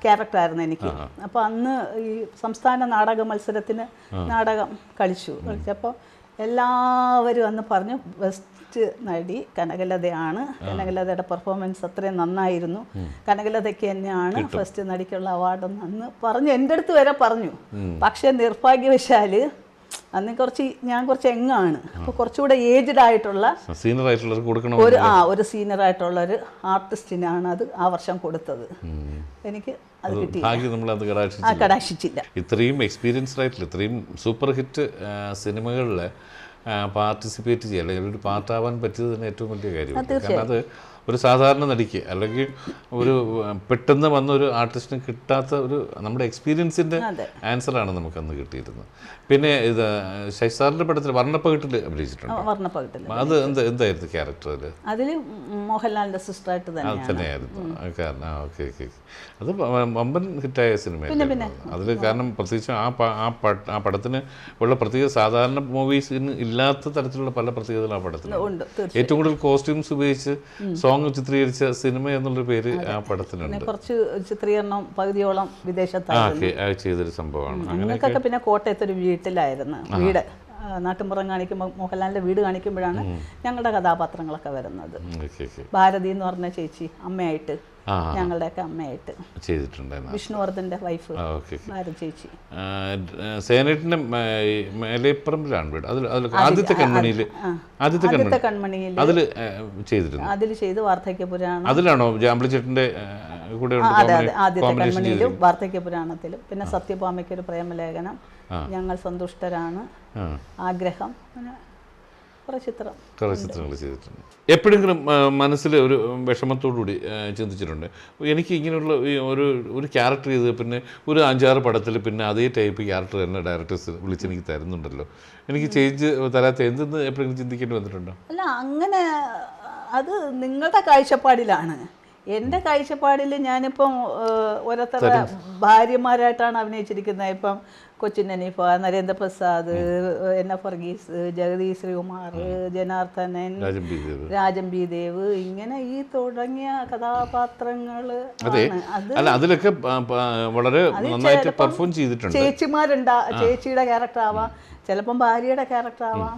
ക്യാരക്ടറായിരുന്നു എനിക്ക്. അപ്പോൾ അന്ന് ഈ സംസ്ഥാന നാടക മത്സരത്തിന് നാടകം കളിച്ചു. കളിച്ചപ്പോൾ എല്ലാവരും അന്ന് പറഞ്ഞു ബെസ്റ്റ് നടി കനകലതയാണ്. കനകലതയുടെ പെർഫോമൻസ് അത്രയും നന്നായിരുന്നു. കനകലതയ്ക്ക് തന്നെയാണ് ഫസ്റ്റ് നടിക്കുള്ള അവാർഡ് അന്ന് പറഞ്ഞു എന്റെ അടുത്ത് വരെ പറഞ്ഞു. പക്ഷേ നിർഭാഗ്യവശാൽ അന്ന് കുറച്ച് ഞാൻ കുറച്ച് എങ്ങാണ് അപ്പോൾ കുറച്ചുകൂടെ ഏജ്ഡ് ആയിട്ടുള്ള സീനിയർ ആയിട്ടുള്ളവർക്ക് കൊടുക്കണം ഒരു ആ ഒരു സീനിയർ ആയിട്ടുള്ള ഒരു ആർട്ടിസ്റ്റിനാണ് അത് ആ വർഷം കൊടുത്തത്. എനിക്ക് അത് കിട്ടി കടാക്ഷിച്ചില്ല. ഇത്രയും എക്സ്പീരിയൻസ്ഡ് ആയിട്ടുള്ള ഇത്രയും സൂപ്പർ ഹിറ്റ് സിനിമകളിൽ പാർട്ടിസിപ്പേറ്റ് ചെയ്യുക അല്ലെങ്കിൽ ഒരു പാർട്ടാവാൻ പറ്റിയത് തന്നെ ഏറ്റവും വലിയ കാര്യമാണ് കാരണം അത് ഒരു സാധാരണ നടിക്ക് അല്ലെങ്കിൽ ഒരു പെട്ടെന്ന് വന്ന ഒരു ആർട്ടിസ്റ്റിന് കിട്ടാത്ത ഒരു നമ്മുടെ എക്സ്പീരിയൻസിന്റെ. ആൻസറാണ് നമുക്കന്ന് കിട്ടിയിരുന്നത്. പിന്നെ ഇത് ശൈസാറിന്റെ പടത്തിൽ വർണപ്പകിട്ടിൽ അഭിനയിച്ചിട്ടുണ്ട്. അത് എന്ത് എന്തായിരുന്നു ക്യാരക്ടർ അതിൽ അതിൽ മോഹൻലാലിന്റെ സിസ്റ്ററായിട്ട് തന്നെ തന്നെയായിരുന്നു. കാരണം ആ ഓക്കെ ഓക്കെ അത് വമ്പൻ ഹിറ്റായ സിനിമ അതിൽ കാരണം പ്രത്യേകിച്ച് ആ ആ പടത്തിന് ഉള്ള പ്രത്യേക സാധാരണ മൂവീസിന് ഇല്ലാത്ത തരത്തിലുള്ള പല പ്രത്യേകതകൾ ആ പടത്തിൽ ഏറ്റവും കൂടുതൽ കോസ്റ്റ്യൂംസ് ഉപയോഗിച്ച് സോങ് ചിത്രീകരിച്ച സിനിമ എന്നുള്ള പേര് ആ പടത്തിനുണ്ട് കുറച്ച് ചിത്രീകരണം പകുതിയോളം വിദേശത്താണ് ചെയ്തൊരു സംഭവമാണ്. നിങ്ങൾക്കൊക്കെ ഞങ്ങൾക്കൊക്കെ പിന്നെ കോട്ടയത്ത് ഒരു വീട്ടിലായിരുന്നു. വീട്. നാട്ടിൻപുറം കാണിക്കുമ്പോൾ മോഹൻലാലിന്റെ വീട് കാണിക്കുമ്പോഴാണ് ഞങ്ങളുടെ കഥാപാത്രങ്ങളൊക്കെ വരുന്നത്. ഭാരതി എന്ന് പറഞ്ഞ ചേച്ചി അമ്മയായിട്ട് ഞങ്ങളുടെയൊക്കെ അമ്മയായിട്ട്. ചെയ്തിട്ടുണ്ട് വിഷ്ണുവർദ്ധന്റെ വൈഫ് ചേച്ചി. സേനേറ്റിന്റെ മേലേപ്പറമ്പിലാണ് വീട്. അതിൽ അതിൽ ആദ്യത്തെ കൺമണിയിൽ ആദ്യത്തെ കൺമണി. ആദ്യത്തെ കൺമണിയിൽ അതിൽ ചെയ്തിരുന്നു. അതിൽ ചെയ്ത് വാർദ്ധക്യ പുരാണം അതിലാണോ ജാമ്പിളിച്ചേട്ടന്റെ കൂടെ അതെ അതെ. ആദ്യത്തെ കൺമണിയിലും വാർദ്ധക്യ പുരാണത്തിലും പിന്നെ സത്യഭാമയ്ക്ക് ഒരു പ്രേമലേഖനം. ഞങ്ങൾ സന്തുഷ്ടരാണ്. ആഗ്രഹം. അങ്ങനെ കുറേ ചിത്രം ചിത്രങ്ങൾ ചെയ്തിട്ടുണ്ട് എപ്പോഴെങ്കിലും മനസ്സിൽ ഒരു വിഷമത്തോടുകൂടി ചിന്തിച്ചിട്ടുണ്ട്. എനിക്ക് ഇങ്ങനെയുള്ള ഒരു ഒരു ക്യാരക്ടർ ചെയ്ത് പിന്നെ ഒരു അഞ്ചാറ് പടത്തിൽ പിന്നെ അതേ ടൈപ്പ് ക്യാരക്ടർ തന്നെ ഡയറക്ടേഴ്സ് വിളിച്ച് എനിക്ക് തരുന്നുണ്ടല്ലോ. എനിക്ക് ചേഞ്ച് തരാത്ത എന്തെന്ന് എപ്പോഴെങ്കിലും ചിന്തിക്കേണ്ടി വന്നിട്ടുണ്ടോ? അല്ല അങ്ങനെ അത് നിങ്ങളുടെ കാഴ്ചപ്പാടിലാണ്. എന്റെ കാഴ്ചപ്പാടിൽ ഞാനിപ്പം ഓരോരുത്തരുടെ ഭാര്യമാരായിട്ടാണ് അഭിനയിച്ചിരിക്കുന്നത്. ഇപ്പം Cochin Haneefa Narendraprasad N F Varghese Jagadish Sreekumar Janardhanan Rajan P Dev. ഇങ്ങനെ ഈ തുടങ്ങിയ കഥാപാത്രങ്ങൾ അതെ. അല്ല അതിലൊക്കെ വളരെ നന്നായിട്ട് പെർഫോം ചെയ്തിട്ടുണ്ട്. ചേച്ചിമാരുണ്ടാ ചേച്ചിയുടെ ക്യാരക്ടർ ആവാം. ചിലപ്പം ഭാര്യയുടെ ക്യാരക്ടർ ആവാം.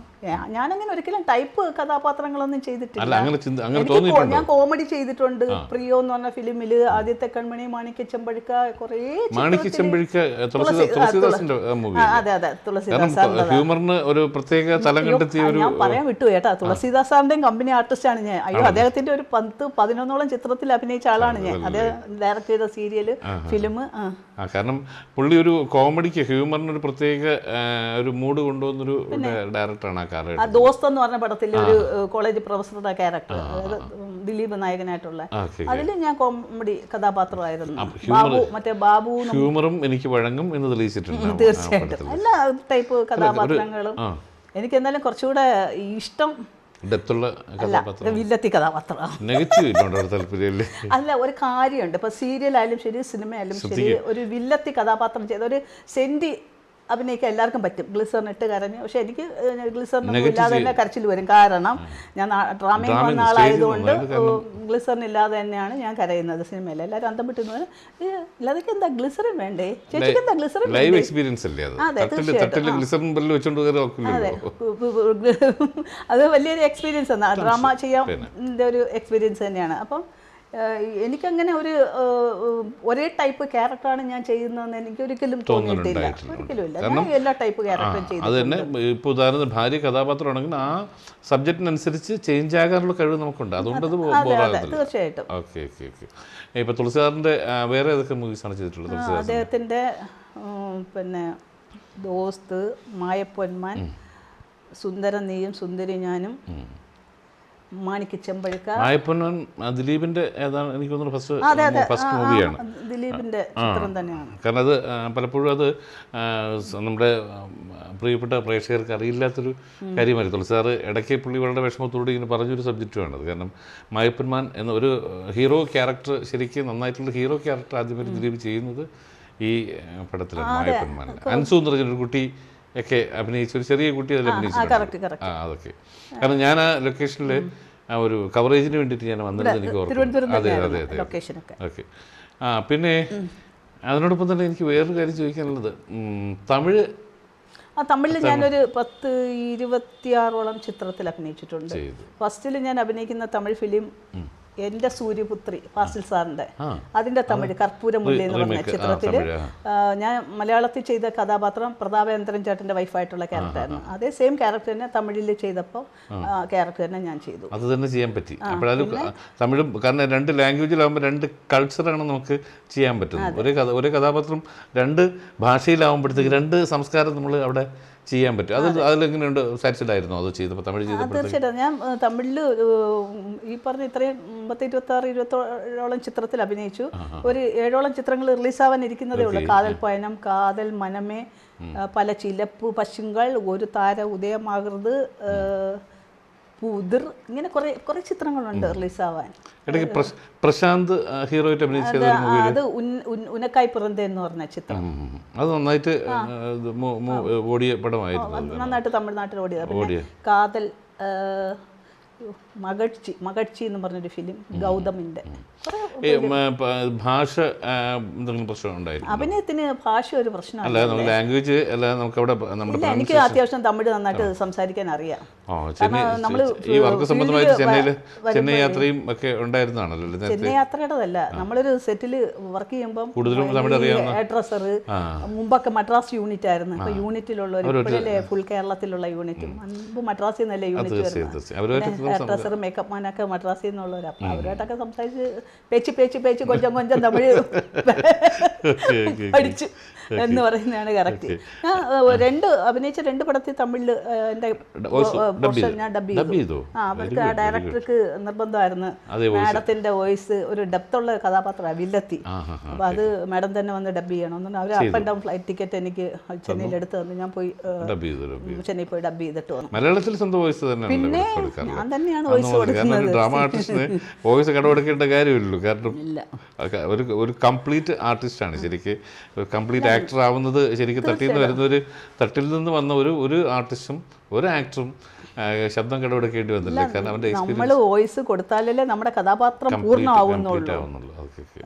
ഞാനങ്ങനെ ഒരിക്കലും ടൈപ്പ് കഥാപാത്രങ്ങളൊന്നും ചെയ്തിട്ടില്ല. ഞാൻ കോമഡി ചെയ്തിട്ടുണ്ട്. പ്രിയോ എന്ന് പറഞ്ഞ ഫിലിമിൽ ആദ്യത്തെ കൺമണി മാണിക്യ ചെമ്പഴുക്ക കുറേ അതെ അതെ തുളസിദാസ് കാരണം സാറിന്റെ ഹ്യൂമറിന് ഒരു പ്രത്യേക തലം കണ്ടെത്തിയ ഒരു ഞാൻ പറയാൻ വിട്ടു കേട്ടാ. തുളസിദാസാറിന്റെയും കമ്പനി ആർട്ടിസ്റ്റ് ആണ് ഞാൻ. അയ്യോ അദ്ദേഹത്തിന്റെ ഒരു പത്ത് പതിനൊന്നോളം ചിത്രത്തിൽ അഭിനയിച്ച ആളാണ് ഞാൻ. അദ്ദേഹം ഡയറക്ട് ചെയ്ത സീരിയൽ ഫിലിം കാരണം പുള്ളി ഒരു കോമഡിക്ക് ഹ്യൂമറിന് ഒരു പ്രത്യേക ഒരു മൂഡ് കൊണ്ടുവന്നൊരു ഡയറക്ടറാണ് ആ കാലഘട്ടം ദോസ്ത് എന്ന് പറഞ്ഞ പടത്തിൽ ഒരു കോളേജ് പ്രൊഫസറുടെ ക്യാരക്ടർ അതായത് ദിലീപ് നായകനായിട്ടുള്ള. അതിൽ ഞാൻ കോമഡി കഥാപാത്രമായിരുന്നു. ബാബു മറ്റേ ബാബു ഹ്യൂമറും എനിക്ക് വഴങ്ങും എന്ന് തെളിയിച്ചിട്ടുണ്ട് തീർച്ചയായിട്ടും. എല്ലാ ടൈപ്പ് കഥാപാത്രങ്ങളും. എനിക്ക് എന്തായാലും കുറച്ചുകൂടെ ഇഷ്ടം ഡെപ്തുള്ള കഥാപാത്രം വില്ലത്തി കഥാപാത്രം. നെഗറ്റീവ് അല്ല ഒരു കാര്യമുണ്ട്. ഇപ്പൊ സീരിയലായാലും ശരി സിനിമയായാലും ശരി ഒരു വില്ലത്തി കഥാപാത്രം ചെയ്ത ഒരു സെന്റി അഭിനയിക്കാൻ എല്ലാവർക്കും പറ്റും. ഗ്ലിസറിൻ ഇട്ട് കരഞ്ഞ്. പക്ഷെ എനിക്ക് ഗ്ലിസറിൻ ഇല്ലാതെ തന്നെ കരച്ചിൽ വരും. കാരണം ഞാൻ ഡ്രാമയിൽ വന്ന ആളായതുകൊണ്ട് ഗ്ലിസറിൻ ഇല്ലാതെ തന്നെയാണ് ഞാൻ കരയുന്നത് സിനിമയിൽ. എല്ലാവരും അന്തം വിട്ടുന്നു ഇല്ലാതൊക്കെ എന്താ ഗ്ലിസറിൻ വേണ്ടേ? ചേച്ചിക്ക് എന്താ ഗ്ലിസറിൻ ലൈവ് എക്സ്പീരിയൻസ് അല്ലേ അത്? അതെ, വലിയൊരു എക്സ്പീരിയൻസ് ആണ്. ഡ്രാമ ചെയ്യാൻ ഒരു എക്സ്പീരിയൻസ് തന്നെയാണ്. അപ്പം എനിക്കങ്ങനെ ഒരു ഒരേ ടൈപ്പ് ക്യാരക്ടറാണ് ഞാൻ ചെയ്യുന്നതെന്ന് എനിക്ക് ഒരിക്കലും തോന്നിയിട്ടില്ല. ഒരിക്കലും ഇല്ല ഞാൻ എല്ലാ ടൈപ്പ് ക്യാരക്ടറും ചെയ്തു അത് തന്നെ ഇപ്പോൾ ഉദാഹരണത്തിന് ഭാര്യ കഥാപാത്രമാണെങ്കിൽ ആ സബ്ജക്റ്റിനനുസരിച്ച് ചേഞ്ച് ആകാനുള്ള കഴിവ് നമുക്കുണ്ട്. അതുകൊണ്ട് അത് തീർച്ചയായിട്ടും. Okay okay okay. ഇപ്പോൾ തുളസിദാറിന്റെ വേറെ ഏതൊക്കെ മൂവീസാണ് ചെയ്തിട്ടുള്ളത് അദ്ദേഹത്തിന്റെ അദ്ദേഹത്തിന്റെ പിന്നെ ദോസ്ത് മായപ്പൊന്മാൻ സുന്ദര നീയും സുന്ദരി ഞാനും മാണിക്ക് ചെമ്പഴുക്ക. മായപ്പൊന്നൻ ദിലീപിന്റെ ഏതാണ് എനിക്ക് തോന്നുന്നു ഫസ്റ്റ് ഫസ്റ്റ് മൂവിയാണ് ദിലീപിന്റെ ചിത്രം തന്നെയാണ്. കാരണം അത് പലപ്പോഴും അത് നമ്മുടെ പ്രിയപ്പെട്ട പ്രേക്ഷകർക്ക് അറിയില്ലാത്തൊരു കാര്യമായിരുന്നു. സാറ് ഇടയ്ക്ക് പുള്ളി വളരെ വിഷമത്തോടെ ഇങ്ങനെ പറഞ്ഞൊരു സബ്ജക്റ്റുമാണ് അത്. കാരണം മായപ്പന്മാൻ എന്ന ഒരു ഹീറോ ക്യാരക്ടർ ശരിക്കും നന്നായിട്ടുള്ള ഹീറോ ക്യാരക്ടർ ആദ്യമായിട്ട് ദിലീപ് ചെയ്യുന്നത് ഈ പടത്തിലാണ് മായപ്പന്മാൻ അൻസു എന്ന് പറഞ്ഞൊരു കുട്ടി ഒക്കെ അഭിനയിച്ച ഒരു ചെറിയ കുട്ടി അതിൽ അഭിനയിച്ചു ആ അതൊക്കെ. കാരണം ഞാൻ ആ ലൊക്കേഷനിൽ ആ ഒരു കവറേജിന് വേണ്ടിയിട്ട് ഞാൻ വന്നിരുന്നത് എനിക്ക് ഓർമ്മ അതെ അതെ അതെ ഓക്കെ. ആ പിന്നെ അതിനോടൊപ്പം തന്നെ എനിക്ക് വേറൊരു കാര്യം ചോദിക്കാനുള്ളത്. തമിഴ് ആ തമിഴിൽ ഞാനൊരു പത്ത് ഇരുപത്തിയാറോളം ചിത്രത്തിൽ അഭിനയിച്ചിട്ടുണ്ട്. ഫസ്റ്റിൽ ഞാൻ അഭിനയിക്കുന്ന തമിഴ് ഫിലിം എന്റെ സൂര്യപുത്രി ഫാസിൽ സാറിന്റെ അതിന്റെ അതിന്റെ തമിഴ് കർപ്പൂരമുള്ളി എന്ന് പറഞ്ഞ ചിത്രത്തിൽ ഞാൻ മലയാളത്തിൽ ചെയ്ത കഥാപാത്രം പ്രതാപേന്ദ്രൻ ചേട്ടന്റെ വൈഫായിട്ടുള്ള ക്യാരക്ടറായിരുന്നു. അതേ സെയിം ക്യാരക്ടർ തന്നെ തമിഴിൽ ചെയ്തപ്പോൾ ക്യാരക്ടർ തന്നെ ഞാൻ ചെയ്തു. അത് തന്നെ ചെയ്യാൻ പറ്റി. തമിഴും കാരണം രണ്ട് ലാംഗ്വേജിലാവുമ്പോൾ രണ്ട് കൾച്ചറാണ് നമുക്ക് ചെയ്യാൻ പറ്റുന്നത്. ഒരേ കഥ ഒരേ കഥാപാത്രം രണ്ട് ഭാഷയിലാവുമ്പോഴത്തേക്ക് രണ്ട് സംസ്കാരം നമ്മൾ അവിടെ ചെയ്യാൻ പറ്റും. അത് അതിലെങ്ങനെയുണ്ട്? സാറ്റിസ്ഫൈഡ് ആയിരുന്നു അത് ചെയ്തപ്പോൾ തമിഴ് തീർച്ചയായിട്ടും. ഞാൻ തമിഴിൽ ഈ പറഞ്ഞ ഇത്രയും പത്ത് ഇരുപത്തി ആറ് ഇരുപത്തോളം ചിത്രത്തിൽ അഭിനയിച്ചു. ഒരു ഏഴോളം ചിത്രങ്ങൾ റിലീസാവാൻ ഇരിക്കുന്നതേ ഉള്ളൂ. കാതൽ പയനം കാതൽ മനമേ പല ചിലപ്പ് പശുങ്ങൾ ഒരു താര ഉദയമാകൃത് പുതിർ ഇങ്ങനെ കുറേ കുറേ ചിത്രങ്ങളുണ്ട് റിലീസാവാൻ. ഇടയ്ക്ക് പ്രശ്- പ്രശാന്ത് ഹീറോ ആയിട്ട് അഭിനയിച്ച അത് ഉനക്കായി പിറന്ത എന്ന് പറഞ്ഞ ചിത്രം. അത് നന്നായിട്ട് ഓടിയ പടമായിരുന്നു നന്നായിട്ട് തമിഴ്നാട്ടിൽ ഓടിയത്. കാതൽ ആ, മകഴ്ചി മകഴ്ചി എന്ന് പറഞ്ഞൊരു ഫിലിം പ- ഭാഷ എന്തെങ്കിലും പ്രശ്നം അഭിനയത്തിന് ഭാഷ ഒരു പ്രശ്നമാണ് ലാംഗ്വേജ് നമുക്ക് അവിടെ ഇല്ല എനിക്ക് അത്യാവശ്യം തമിഴ് നന്നായിട്ട് സംസാരിക്കാൻ അറിയാം. ചെന്നൈ ഈ വർക്ക് സംബന്ധമായിട്ട് ചെന്നൈയിൽ ചെന്നൈ യാത്രയും ഒക്കെ നേരത്തെ? ചെന്നൈ യാത്രയുടേതല്ല. നമ്മളൊരു സെറ്റിൽ വർക്ക് ചെയ്യുമ്പോൾ കൂടുതലും തമിഴ് അറിയാവുന്ന ഡ്രസ്സർ ആ. മുമ്പൊക്കെ മദ്രാസ് യൂണിറ്റ് ആയിരുന്നു. ഇപ്പൊ യൂണിറ്റിലുള്ള ഒരു ഫുൾ കേരളത്തിലുള്ള യൂണിറ്റ് മുമ്പ് മദ്രാസിൽ നിന്നല്ലേ യൂണിറ്റ് വരുന്നത്. അവരുമായിട്ട് ഡ്രസ്സർ മേക്കപ്പ് മാനൊക്കെ മദ്രാസിൽ നിന്നുള്ളവരാ. അപ്പൊ അവരുമായിട്ടൊക്കെ സംസാരിച്ച് പേച്ച് പേച്ച് പേച്ച് കൊഞ്ചം കൊഞ്ചം തമിഴ് പഠിച്ചു. എന്ന് പറയുന്നതാണ് കറക്റ്റ് ഞാൻ രണ്ട് അഭിനയിച്ച രണ്ട് പടത്തിൽ തമിഴിൽ ഏഹ്, എന്റെ. ഞാൻ ഡബ് ചെയ്തു. ആ അവർക്ക് ആ ഡയറക്ടർക്ക് നിർബന്ധമായിരുന്നു. മാഡത്തിന്റെ വോയിസ് ഒരു ഡെപ്തുള്ള കഥാപാത്രമാണ് വില്ലത്തി. ആ ഹാ ഹാ അപ്പൊ അത് മാഡം തന്നെ വന്ന് ഡബ് ചെയ്യണം. എന്നു അവർ up and down flight ticket എനിക്ക് ചെന്നൈയിൽ എടുത്ത് തന്നു. ഞാൻ പോയി ചെന്നൈ പോയി ഡബ് ചെയ്തിട്ട് വന്നു. മലയാളത്തിൽ സ്വന്തം വോയിസ് തന്നെ പിന്നെ ഞാൻ തന്നെയാണ് വോയിസ് കൊടുക്കുന്നത്. ഒരു ഡ്രാമ ആർട്ടിസ്റ്റിന് വോയിസ് കടമെടുക്കേണ്ട കാര്യമില്ലല്ലോ. കാരണം ഒരു ഒരു കംപ്ലീറ്റ് ആർട്ടിസ്റ്റ് ആണ് ശരിക്കും കംപ്ലീറ്റ് ആക്ടർ ആവുന്നത് ശരിക്കും തട്ടിൽ നിന്ന് വരുന്ന ഒരു തട്ടിൽ നിന്ന് വന്ന ഒരു ഒരു ആർട്ടിസ്റ്റും ഒരു ആക്ടറും ശബ്ദം കടമെടുക്കേണ്ടി വന്നില്ല. കാരണം അവന്റെ നമ്മൾ വോയിസ് കൊടുത്താലല്ലേ നമ്മുടെ കഥാപാത്രം പൂർണമാവുന്നുള്ളൂ.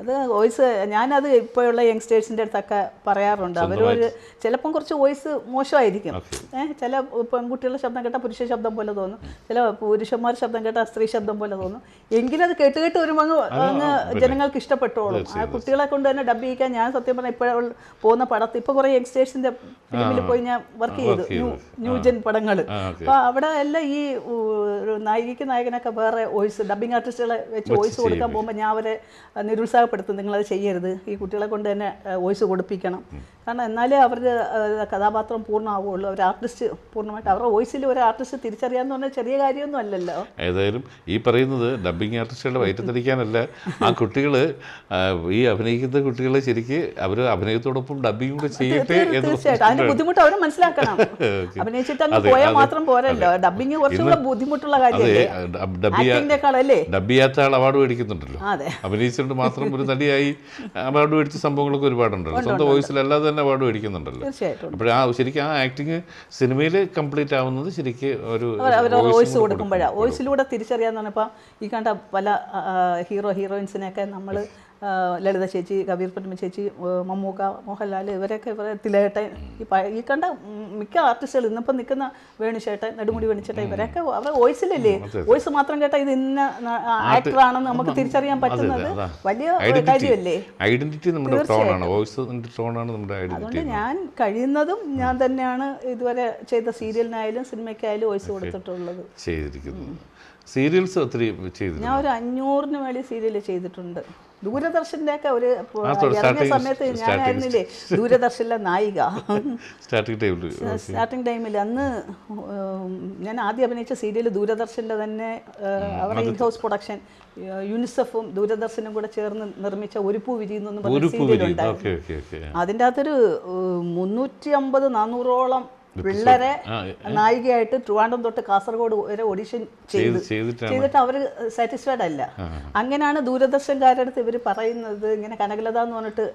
അത് വോയിസ് ഞാനത് ഇപ്പോഴുള്ള യങ്സ്റ്റേഴ്സിന്റെ അടുത്തൊക്കെ പറയാറുണ്ട്. അവരൊരു ചിലപ്പം കുറച്ച് വോയിസ് മോശമായിരിക്കും. ഏഹ് ചില പെൺകുട്ടികളുടെ ശബ്ദം കേട്ടാൽ പുരുഷ ശബ്ദം പോലെ തോന്നും. ചില പുരുഷന്മാരുടെ ശബ്ദം കേട്ടാൽ സ്ത്രീ ശബ്ദം പോലെ തോന്നും. എങ്കിലും അത് കേട്ട് കേട്ട് വരുമ്പോൾ അങ്ങ് അങ്ങ് ജനങ്ങൾക്ക് ഇഷ്ടപ്പെട്ടോളും. ആ കുട്ടികളെ കൊണ്ട് തന്നെ ഡബ് ചെയ്യിക്കാൻ ഞാൻ സത്യം പറഞ്ഞാൽ ഇപ്പോൾ പോകുന്ന പടത്തിൽ ഇപ്പോൾ കുറേ യങ്സ്റ്റേഴ്സിന്റെ ഫിലിമിൽ പോയി ഞാൻ വർക്ക് ചെയ്തു. ന്യൂ ന്യൂജൻ പടങ്ങൾ അപ്പോൾ അവിടെ എല്ലാം ഈ നായികയ്ക്ക് നായകനൊക്കെ വേറെ വോയിസ് ഡബിങ് ആർട്ടിസ്റ്റുകളെ വെച്ച് വോയിസ് കൊടുക്കാൻ പോകുമ്പോൾ ഞാൻ അവരെ നിരുത്സാഹപ്പെടുത്തും. നിങ്ങളത് ചെയ്യരുത്. ഈ കുട്ടികളെ കൊണ്ട് തന്നെ വോയിസ് കൊടുപ്പിക്കണം. കാരണം എന്നാലേ അവരുടെ ആ, കഥാപാത്രം പൂർണമാവുള്ളൂ ഒരു ആർട്ടിസ്റ്റ് പൂർണമായിട്ട് അവരുടെ വോയിസിൽ ഒരു ആർട്ടിസ്റ്റ് തിരിച്ചറിയാന്ന് പറഞ്ഞാൽ ചെറിയ കാര്യമൊന്നും അല്ലല്ലോ. ഏതായാലും ഈ പറയുന്നത് ഡബ്ബിങ് ആർട്ടിസ്റ്റുകളുടെ വയറ്റത്തടിക്കാനല്ല. ആ കുട്ടികൾ ഈ അഭിനയിക്കുന്ന കുട്ടികളെ ശരിക്ക് അവർ അഭിനയത്തോടൊപ്പം ഡബ്ബിങ് കൂടെ ചെയ്യട്ടെ തീർച്ചയായിട്ടും അതിന് ബുദ്ധിമുട്ട് അവർ മനസ്സിലാക്കണം. അഭിനയിച്ചിട്ട് അങ്ങ് പോയാൽ മാത്രം പോരല്ലോ. ഡബിങ് കുറച്ചുകൂടെ ബുദ്ധിമുട്ടുള്ള കാര്യമല്ലേ? ചെയ്യാത്ത ആൾ അവാർഡ് മേടിക്കുന്നുണ്ടല്ലോ. അഭിനയിച്ചുകൊണ്ട് മാത്രം ഒരു നടിയായി അവാർഡ് മേടിച്ച സംഭവങ്ങളൊക്കെ ഒരുപാടുണ്ടല്ലോ. സ്വന്തം വോയിസിൽ അല്ലാതെ തന്നെ അവാർഡ് മേടിക്കുന്നുണ്ടല്ലോ അപ്പോൾ ആ ശരിക്കും ആ ആക്ടിങ് സിനിമയിൽ കംപ്ലീറ്റ് ആവുന്നത് ശരിക്കും ഒരു വോയിസ് കൂടെ കൊടുക്കുമ്പോഴാണ് വോയിസിലൂടെ തിരിച്ചറിയാന്ന് പറഞ്ഞപ്പോൾ ഈ കണ്ട പല ഹീറോ ഹീറോയിൻസിനെയൊക്കെ നമ്മൾ ലളിത ചേച്ചി കബീർ പത്മ ചേച്ചി മമ്മൂക്ക മോഹൻലാൽ ഇവരൊക്കെ ഇവരെ തിലേട്ടൻ ഈ ഈ കണ്ട മിക്ക ആർട്ടിസ്റ്റുകൾ ഇന്നിപ്പം നിൽക്കുന്ന വേണുചേട്ടൻ നെടുമുടി വേണുശേട്ടൻ ഇവരൊക്കെ അവരുടെ വോയിസിലല്ലേ? വോയിസ് മാത്രം കേട്ടാൽ ഇത് ഇന്ന ആക്ടറാണെന്ന് നമുക്ക് തിരിച്ചറിയാൻ പറ്റുന്നത് വലിയ കാര്യമല്ലേ? ഐഡന്റിറ്റി നമ്മുടെ ടോണാണ് വോയിസിന്റെ ടോണാണ് നമ്മുടെ ഐഡന്റിറ്റി അതുകൊണ്ട് ഞാൻ കഴിയുന്നതും ഞാൻ തന്നെയാണ് ഇതുവരെ ചെയ്ത സീരിയലിനായാലും സിനിമയ്ക്കായാലും വോയിസ് കൊടുത്തിട്ടുള്ളത്. ചെയ്തിരിക്കുന്നത് സീരിയൽസ് ഒത്തിരി ഞാൻ ഒരു അഞ്ഞൂറിന് മേളിൽ സീരിയൽ ചെയ്തിട്ടുണ്ട്. ദൂരദർശന്റെ ഒക്കെ ഒരു ഇറങ്ങിയ സമയത്ത് ഞാനായിരുന്നില്ലേ ദൂരദർശനിലെ നായിക. സ്റ്റാർട്ടിംഗ് ടൈമിൽ സ്റ്റാർട്ടിംഗ് ടൈമിൽ അന്ന് ഞാൻ ആദ്യം അഭിനയിച്ച സീരിയൽ ദൂരദർശന്റെ തന്നെ അവരുടെ ഇൻ ഹൗസ് പ്രൊഡക്ഷൻ യുനിസെഫും ദൂരദർശനും കൂടെ ചേർന്ന് നിർമ്മിച്ച ഒരു പൂ വിരിയുന്നു പറഞ്ഞ ഓക്കെ അതിന്റെ അകത്തൊരു മുന്നൂറ്റി അമ്പത് നാനൂറോളം പിള്ളേരെ നായികയായിട്ട് ട്രിവാൻഡ്രം തൊട്ട് കാസർഗോഡ് വരെ ഓഡിഷൻ ചെയ്തു ചെയ്ത്. ചെയ്തിട്ട് അവർ സാറ്റിസ്ഫൈഡ് അല്ല. അങ്ങനെയാണ് ദൂരദർശൻകാരടുത്ത് ഇവർ പറയുന്നത് ഇങ്ങനെ കനകലത എന്ന് പറഞ്ഞിട്ട്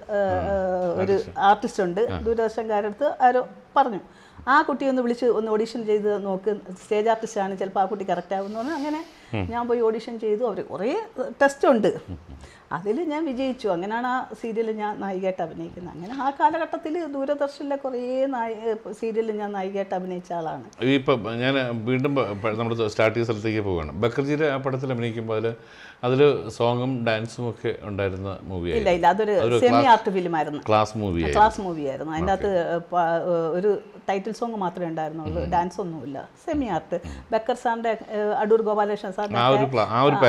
ഒരു ആർട്ടിസ്റ്റ് ഉണ്ട്. ദൂരദർശൻകാരടുത്ത് ആരോ പറഞ്ഞു. ആ കുട്ടി ഒന്ന് വിളിച്ച് ഒന്ന് ഓഡിഷൻ ചെയ്ത് നോക്ക്. സ്റ്റേജ് ആർട്ടിസ്റ്റ് ആണ് ചിലപ്പോൾ ആ കുട്ടി കറക്റ്റ് ആകുമെന്ന് പറഞ്ഞു അങ്ങനെ ഞാൻ പോയി ഓഡിഷൻ ചെയ്തു. അവർ കുറേ ടെസ്റ്റ് ഉണ്ട്. അതിൽ ഞാൻ വിജയിച്ചു. അങ്ങനെയാണ് ആ സീരിയൽ ഞാൻ നായികയായിട്ട് അഭിനയിക്കുന്നത്. അങ്ങനെ ആ കാലഘട്ടത്തിൽ ദൂരദർശനിലെ കുറേ നായി സീരിയലിൽ ഞാൻ നായികയായിട്ട് അഭിനയിച്ച ആളാണ്. ഇപ്പം ഞാൻ വീണ്ടും നമ്മുടെ സ്റ്റാർട്ട് ചെയ്ത സ്ഥലത്തേക്ക് പോവുകയാണ്. ബക്കർജിയുടെ ആ പടത്തിൽ അഭിനയിക്കുമ്പോൾ അതിൽ അതിൽ സോങ്ങും ഡാൻസും ഒക്കെ ഉണ്ടായിരുന്ന മൂവി ഇല്ല ഇല്ല. അതൊരു സെമി ആർട്ട് ഫിലിമായിരുന്നു ക്ലാസ് മൂവി ക്ലാസ് മൂവി ആയിരുന്നു. അതിന്റെ അകത്ത് ഒരു ടൈറ്റിൽ സോങ് മാത്രമേ ഉണ്ടായിരുന്നുള്ളൂ. ഡാൻസ് ഒന്നുമില്ല സെമി ആർട്ട് ബക്കർ സാറിന്റെ അടൂർ ഗോപാലകൃഷ്ണൻ സാറിന്റെ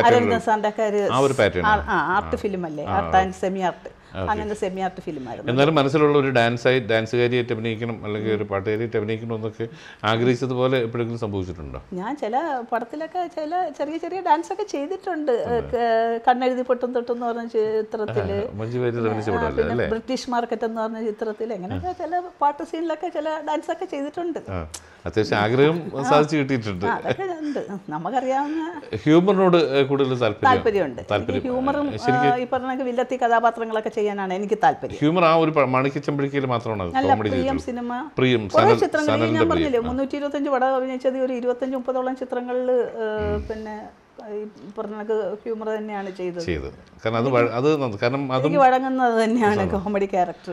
അരവിന്ദൻ സാറിന്റെ ഒക്കെ ഒരു ആ ഒരു പാറ്റേൺ ആ- ആ, ആർട്ട് ഫിലിം അല്ലേ ആർട്ട് ആൻഡ് സെമി ആർട്ട് അങ്ങനെ സെമി ആർട്ട് ഫിലിം ആയിരുന്നു എന്നാലും മനസ്സിലുള്ള ഒരു ഡാൻസ് ഡാൻസായി ഡാൻസുകാരിയായിട്ട് അഭിനയിക്കണം അല്ലെങ്കിൽ ഒരു പാട്ടുകാരിയായിട്ട് അഭിനയിക്കണം എന്നൊക്കെ ആഗ്രഹിച്ചതുപോലെ എപ്പോഴെങ്കിലും സംഭവിച്ചിട്ടുണ്ടോ? ഞാൻ ചില പടത്തിലൊക്കെ ചില ചെറിയ ചെറിയ ഡാൻസ് ഒക്കെ ചെയ്തിട്ടുണ്ട്. കണ്ണെഴുതി പൊട്ടും തൊട്ടും എന്ന് പറഞ്ഞ ചിത്രത്തിൽ. ബ്രിട്ടീഷ് മാർക്കറ്റ് എന്ന് പറഞ്ഞ ചിത്രത്തിൽ എങ്ങനെയൊക്കെ ചില പാട്ട് സീനിലൊക്കെ ചില ഡാൻസ് ഒക്കെ ചെയ്തിട്ടുണ്ട്. അത്യാവശ്യം ആഗ്രഹം സാധിച്ചു കിട്ടിയിട്ടുണ്ട്. നമുക്കറിയാവുന്ന ഹ്യൂമറിനോട് കൂടുതൽ താല്പര്യം താല്പര്യമുണ്ട്. ഹ്യൂമറും ഈ പറഞ്ഞ വില്ലത്തി കഥാപാത്രങ്ങളൊക്കെ ചെയ്യാനാണ് എനിക്ക് താല്പര്യം. ഹ്യൂമർ ആ ഒരു മണിക്കച്ചമ്പഴിക്കയിൽ മാത്രമാണ് കോമഡി പ്രിയം സിനിമ. പ്രിയം ചിത്രങ്ങൾ ഞാൻ പറഞ്ഞില്ലേ മുന്നൂറ്റി ഇരുപത്തഞ്ച് പടം അഭിനയിച്ചത് ഒരു ഇരുപത്തഞ്ച് മുപ്പതോളം ചിത്രങ്ങളിൽ പിന്നെ പറഞ്ഞ ഹ്യൂമർ തന്നെയാണ് ചെയ്തത്. ചെയ്തത്. കാരണം അത് അത് കാരണം അതും വഴങ്ങുന്നത് തന്നെയാണ് കോമഡി ക്യാരക്ടർ